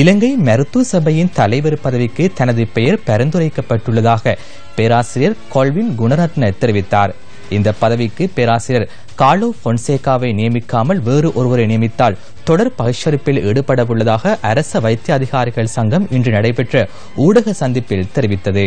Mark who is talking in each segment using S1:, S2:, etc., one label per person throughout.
S1: இலங்கை மருத்துவ சபையின் தலைவர் பதவிக்கு தனது பெயர் பரிந்துரைக்கப்பட்டுள்ளதாக பேராசிரியர் கொல்வின் குணரத்ன தெரிவித்தார். இந்த பதவிக்கு பேராசிரியர் காலோ பொன்சேகாவை நியமிக்காமல் வேறு ஒருவரை நியமித்தால் தொடர் பகிஷ்கரிப்பில் ஈடுபடவுள்ளதாக அரச வைத்திய அதிகாரிகள் சங்கம் இன்று நடைபெற்ற ஊடக சந்திப்பில் தெரிவித்தது.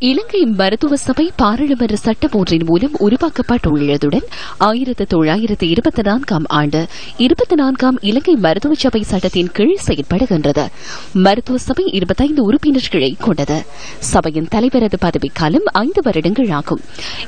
S2: இலங்கை மருத்துவ சபை பாராளுமன்ற சட்டம் ஒன்றின் மூலம் உருவாக்கப்பட்டுள்ளதுடன் ஆயிரத்து தொள்ளாயிரத்து இருபத்தி நான்காம் ஆண்டு இருபத்தி நான்காம் இலங்கை மருத்துவ சபை சட்டத்தின் கீழ் செயல்படுகின்றது மருத்துவ சபை இருபத்தைந்து உறுப்பினர்களை கொண்டது. சபையின் தலைவரது பதவிக்காலம் ஐந்து வருடங்கள் ஆகும்.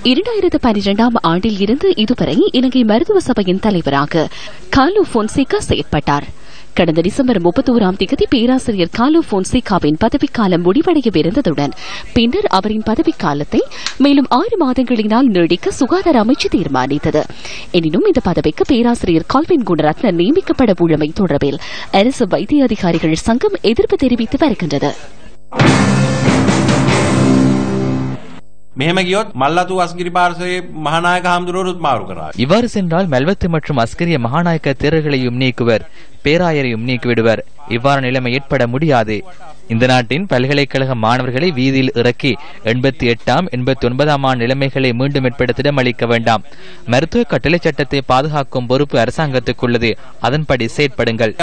S2: இரண்டாயிரத்து பனிரெண்டாம் ஆண்டில் இருந்து இதுவரை இலங்கை மருத்துவ சபையின் தலைவராக காலோ போன்சேகா செயற்பட்டார். கடந்த டிசம்பர் முப்பத்தோராம் தேதி பேராசிரியர் காலோ போன்சேகாவின் பதவிக்காலம் முடிவடையவிருந்ததுடன் பின்னர் அவரின் பதவிக்காலத்தை மேலும் ஆறு மாதங்களினால் நீடிக்க சுகாதார அமைச்சு தீர்மானித்தது. எனினும் இந்த பதவிக்கு பேராசிரியர் கால்வின் குணரத்ன நியமிக்கப்பட உள்ளமை தொடர்பில் அரசு வைத்திய அதிகாரிகள் சங்கம் எதிர்ப்பு தெரிவித்து வருகின்றது.
S3: මෙහෙම ගියොත් මල්ලතු අස්ගිරි පාර්ශවයේ මහානායක හාමුදුරුවරුත් මාරු කරා.
S1: இவ்வாறு சென்றால் மெல்வத்து மற்றும் அஸ்கரிய மகாநாயக்க தேரர்களையும் நீக்குவர் பேராயரையும் நீக்கிவிடுவர் இவ்வாறு நிலைமை ஏற்பட முடியாது. இந்த நாட்டின் பல்கலைக்கழக மாணவர்களை வீதியில் இறக்கி எண்பத்தி எட்டாம் எண்பத்தி ஒன்பதாம் ஆண்டு நிலைமைகளை மீண்டும் ஏற்படுத்திடம் அளிக்க வேண்டாம். மருத்துவ கட்டளை சட்டத்தை பாதுகாக்கும் பொறுப்பு அரசாங்கத்துக்கு உள்ளது அதன்படி செயற்படுங்கள்.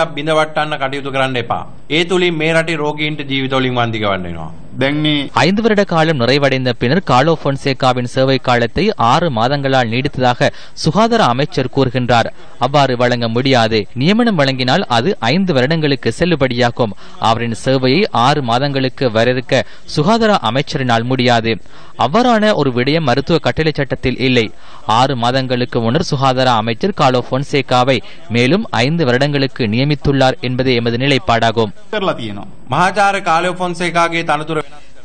S1: ஐந்து வருட காலம் நிறைவடைந்த பின்னர் காலோ பொன்சேகாவின் சேவை காலத்தை ஆறு மாதங்களால் நீடித்ததாக சுகாதார அமைச்சர் கூறுகின்றார். அவ்வாறு வழங்க முடியாது. நியமனம் வழங்கினால் அது ஐந்து வருடங்களுக்கு செல்லுபடியாகும் அவரின் சேவையை ஆறு மாதங்களுக்கு வரையறுக்க சுகாதார அமைச்சரினால் முடியாது. அவ்வாறான ஒரு விடயம் மருத்துவ கட்டளை சட்டத்தில் இல்லை. ஆறு மாதங்களுக்கு முன்னர் சுகாதார அமைச்சர் காலோ பொன்சேகாவை மேலும் ஐந்து வருடங்களுக்கு நியமித்துள்ளார் என்பதே எமது நிலைப்பாடாகும்.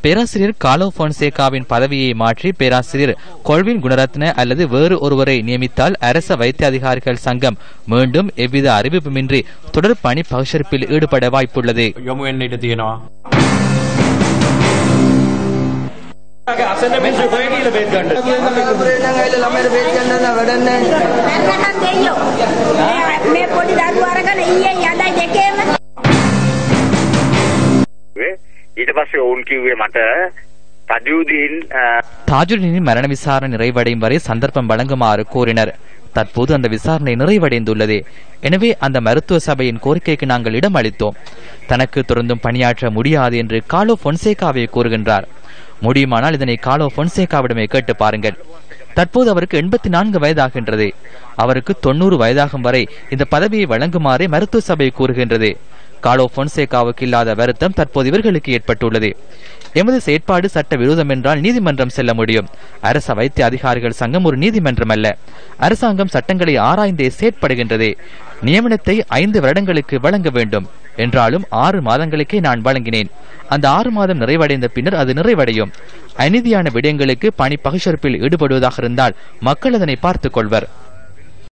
S4: කරලා තියෙනවා.
S3: මහාචාර්ය කාලයෝ ෆොන්සේකාගේ තනතුර
S1: பேராசிரியர் காலோ பொன்சேகாவின் பதவியை மாற்றி பேராசிரியர் கொள்வின் குணரத்ன அல்லது வேறு ஒருவரை நியமித்தால் அரச வைத்திய அதிகாரிகள் சங்கம் மீண்டும் எவ்வித அறிவிப்புமின்றி தொடர் பணி பகிஷ்கரிப்பில் ஈடுபட வாய்ப்புள்ளது
S3: යොමු වෙන්න ඉඩ තියෙනවා.
S5: නැත්නම් දෙයියෝ මේ- මේ පොඩි
S6: ඔවුන් කිව්වේ මට තජූදීන්
S1: தாஜுடீனின் மரண விசாரணை நிறைவடையும் வரை சந்தர்ப்பம் வழங்குமாறு கோரினர் தற்போது அந்த விசாரணை நிறைவடைந்துள்ளது எனவே அந்த மருத்துவ சபையின் கோரிக்கைக்கு நாங்கள் இடம் அளித்தோம் தனக்கு தொடர்ந்தும் பணியாற்ற முடியாது என்று காலோ பொன்சேகாவை கூறுகின்றார் முடியுமானால் இதனை காலோ பொன்சேகாவிடமே கேட்டு பாருங்கள் தற்போது அவருக்கு எண்பத்தி நான்கு வயதாகின்றது அவருக்கு தொண்ணூறு வயதாகும் வரை இந்த பதவியை வழங்குமாறு மருத்துவ சபை கூறுகின்றது காலோ பொன்சேகாவுக்கு இல்லாத வருத்தம் தற்போது இவர்களுக்கு ஏற்பட்டுள்ளது. எமது செயற்பாடு சட்ட விரோதம் என்றால் நீதிமன்றம் செல்ல முடியும். அரச வைத்திய அதிகாரிகள் சங்கம் ஒரு நீதிமன்றம் அல்ல. அரசாங்கம் சட்டங்களை ஆராய்ந்தே செயற்படுகின்றது. நியமனத்தை ஐந்து வருடங்களுக்கு வழங்க வேண்டும். என்றாலும் ஆறு மாதங்களுக்கே நான் வழங்கினேன். அந்த ஆறு மாதம் நிறைவடைந்த பின்னர் அது நிறைவடையும். அநீதியான விடயங்களுக்கு பணி பகிஷ்கரிப்பில் ஈடுபடுவதாக இருந்தால் மக்கள் அதனை பார்த்துக் கொள்வர்.